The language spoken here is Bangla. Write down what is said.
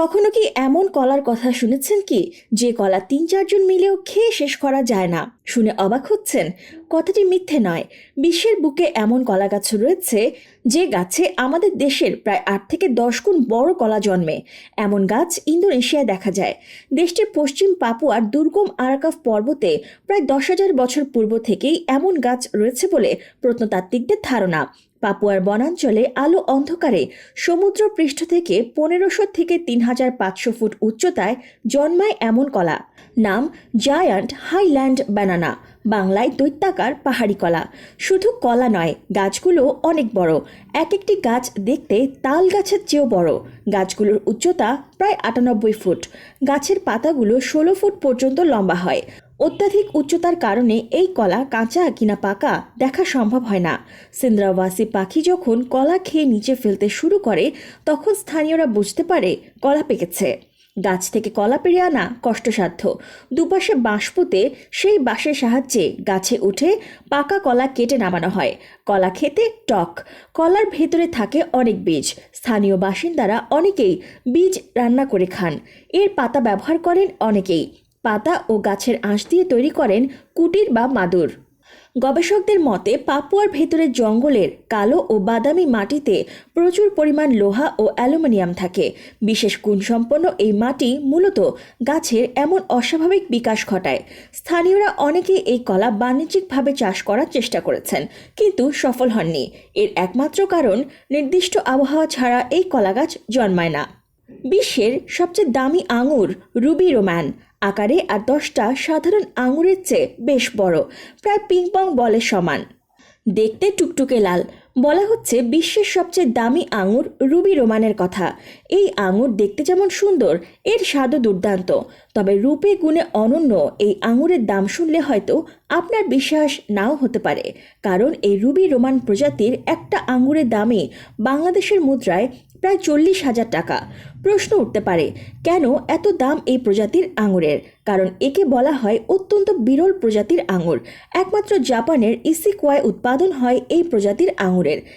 কখনো কি এমন কলার কথা শুনেছেন কি? যে কলা তিন চারজন মিলেও খেয়ে শেষ করা যায় না। শুনে অবাক হচ্ছেন। কথাটি মিথ্যে নয়। বিশ্বের বুকে এমন কলা গাছ রয়েছে, যে গাছে আমাদের দেশের প্রায় আট থেকে দশ গুণ বড় কলা জন্মে। এমন গাছ ইন্দোনেশিয়ায় দেখা যায়। দেশটির পশ্চিম পাপুয়ার দুর্গম আরাকাফ পর্বতে প্রায় দশ হাজার বছর পূর্ব থেকেই এমন গাছ রয়েছে বলে প্রত্নতাত্ত্বিকদের ধারণা। পাপুয়ার বনাঞ্চলে আলো অন্ধকারে সমুদ্র পৃষ্ঠ থেকে পনেরোশো থেকে তিন হাজার পাঁচশো ফুট উচ্চতায় জন্মায় এমন কলা। নাম জায়ান্ট হাইল্যান্ড ব্যানানা, বাংলায় দৈত্যাকার পাহাড়ি কলা। শুধু কলা নয়, গাছগুলো অনেক বড়। এক একটি গাছ দেখতে তাল গাছের চেয়েও বড়। গাছগুলোর উচ্চতা প্রায় আটানব্বই ফুট। গাছের পাতাগুলো ষোলো ফুট পর্যন্ত লম্বা হয়। অত্যাধিক উচ্চতার কারণে এই কলা কাঁচা কিনা পাকা দেখা সম্ভব হয় না। সিন্দ্রাবাসী পাখি যখন কলা খেয়ে নিচে ফেলতে শুরু করে, তখন স্থানীয়রা বুঝতে পারে কলা পেকেছে। গাছ থেকে কলা পেরে আনা কষ্টসাধ্য। দুপাশে বাঁশ পুঁতে সেই বাঁশের সাহায্যে গাছে উঠে পাকা কলা কেটে নামানো হয়। কলা খেতে টক। কলার ভেতরে থাকে অনেক বীজ। স্থানীয় বাসিন্দারা অনেকেই বীজ রান্না করে খান। এর পাতা ব্যবহার করেন অনেকেই। পাতা ও গাছের আঁশ দিয়ে তৈরি করেন কুটির বা মাদুর। গবেষকদের মতে, পাপুয়ার ভেতরের জঙ্গলের কালো ও বাদামি মাটিতে প্রচুর পরিমাণ লোহা ও অ্যালুমিনিয়াম থাকে। বিশেষ গুণসম্পন্ন এই মাটি মূলত গাছের এমন অস্বাভাবিক বিকাশ ঘটায়। স্থানীয়রা অনেকেই এই কলা বাণিজ্যিকভাবে চাষ করার চেষ্টা করেছেন, কিন্তু সফল হননি। এর একমাত্র কারণ, নির্দিষ্ট আবহাওয়া ছাড়া এই কলা গাছ জন্মায় না। বিশ্বের সবচেয়ে দামি আঙুর রুবি রোম্যান আকারে আর দশটা সাধারণ আঙুরের চেয়ে বেশ বড়, প্রায় পিংপং বলের সমান। দেখতে টুকটুকে লাল, বলা হচ্ছে বিশ্বের সবচেয়ে দামি আঙুর রুবি রোমানের কথা। এই আঙুর দেখতে যেমন সুন্দর, এর স্বাদও দুর্দান্ত, তবে রূপে গুণে অনন্য এই আঙুরের দাম শুনলে হয়তো আপনার বিশ্বাস নাও হতে পারে, কারণ এই রুবি রোমান প্রজাতির একটা আঙুরের দামই বাংলাদেশের মুদ্রায় প্রায় চল্লিশ হাজার টাকা। প্রশ্ন উঠতে পারে, কেন এত দাম এই প্রজাতির আঙুরের? কারণ একে বলা হয় অত্যন্ত বিরল প্রজাতির আঙুর। একমাত্র জাপানের ইসিকোয়ায় উৎপাদন হয় এই প্রজাতির আঙুরের।